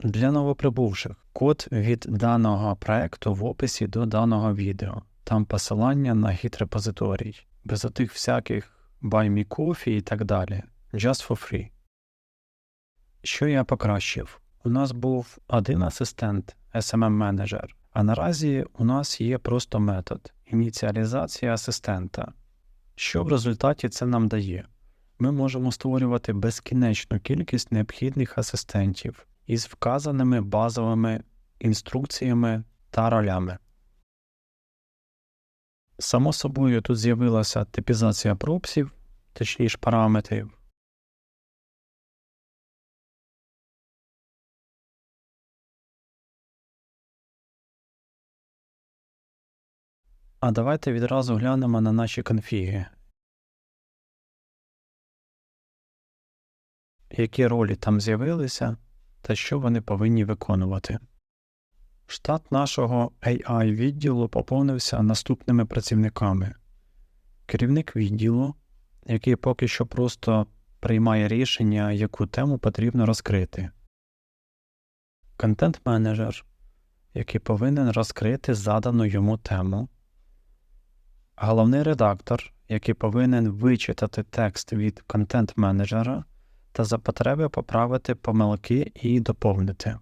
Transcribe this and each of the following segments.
Для новоприбувших код від даного проекту в описі до даного відео. Там посилання на гід репозиторій. Без отих всяких buy me coffee і так далі. Just for free. Що я покращив? У нас був один асистент SMM менеджер, а наразі у нас є просто метод ініціалізація асистента. Що в результаті це нам дає? Ми можемо створювати безкінечну кількість необхідних асистентів із вказаними базовими інструкціями та ролями. Само собою тут з'явилася типізація пропсів, точніше параметрів. А давайте відразу глянемо на наші конфіги. Які ролі там з'явилися та що вони повинні виконувати. Штат нашого AI відділу поповнився наступними працівниками: керівник відділу, який поки що просто приймає рішення, яку тему потрібно розкрити, контент-менеджер, який повинен розкрити задану йому тему, головний редактор, який повинен вичитати текст від контент-менеджера та за потреби поправити помилки і доповнити.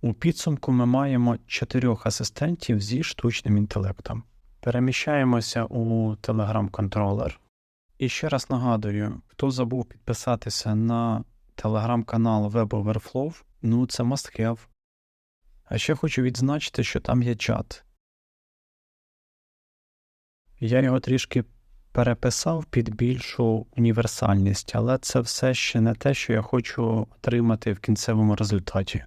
У підсумку ми маємо чотирьох асистентів зі штучним інтелектом. Переміщаємося у Telegram контролер. І ще раз нагадую, хто забув підписатися на телеграм-канал WebOverflow, ну це must have. А ще хочу відзначити, що там є чат. Я його трішки переписав під більшу універсальність, але це все ще не те, що я хочу отримати в кінцевому результаті.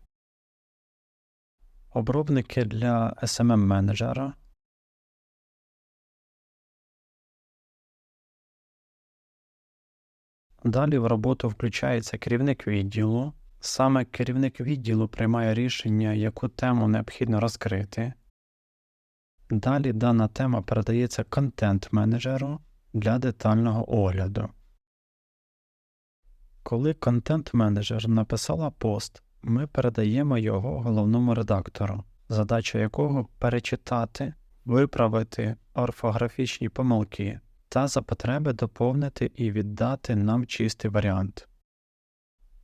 Обробники для SMM менеджера. Далі в роботу включається керівник відділу. Саме керівник відділу приймає рішення, яку тему необхідно розкрити. Далі дана тема передається контент-менеджеру для детального огляду. Коли контент-менеджер написала пост, ми передаємо його головному редактору, задача якого перечитати, виправити орфографічні помилки та за потреби доповнити і віддати нам чистий варіант.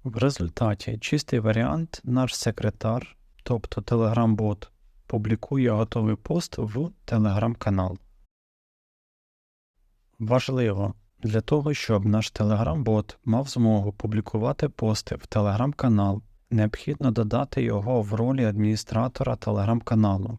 В результаті чистий варіант наш секретар, тобто Telegram-бот, публікує готовий пост в телеграм-канал. Важливо для того, щоб наш Telegram-бот мав змогу публікувати пости в телеграм-канал, необхідно додати його в ролі адміністратора телеграм-каналу.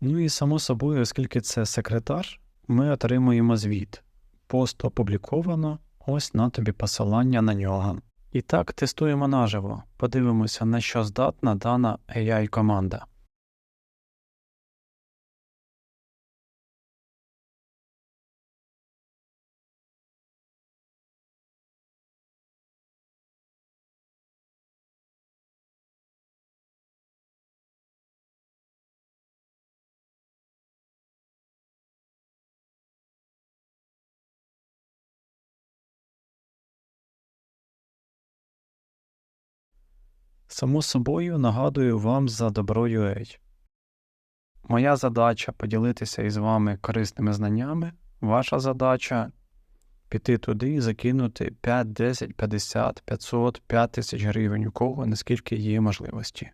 Ну і само собою, оскільки це секретар, ми отримуємо звіт. Пост опубліковано, ось на тобі посилання на нього. І так тестуємо наживо, подивимося, на що здатна дана AI команда. Само собою нагадую вам за добро UA. Моя задача поділитися із вами корисними знаннями. Ваша задача піти туди і закинути 5, 10, 50, 500, 5 тисяч гривень у кого, наскільки є можливості.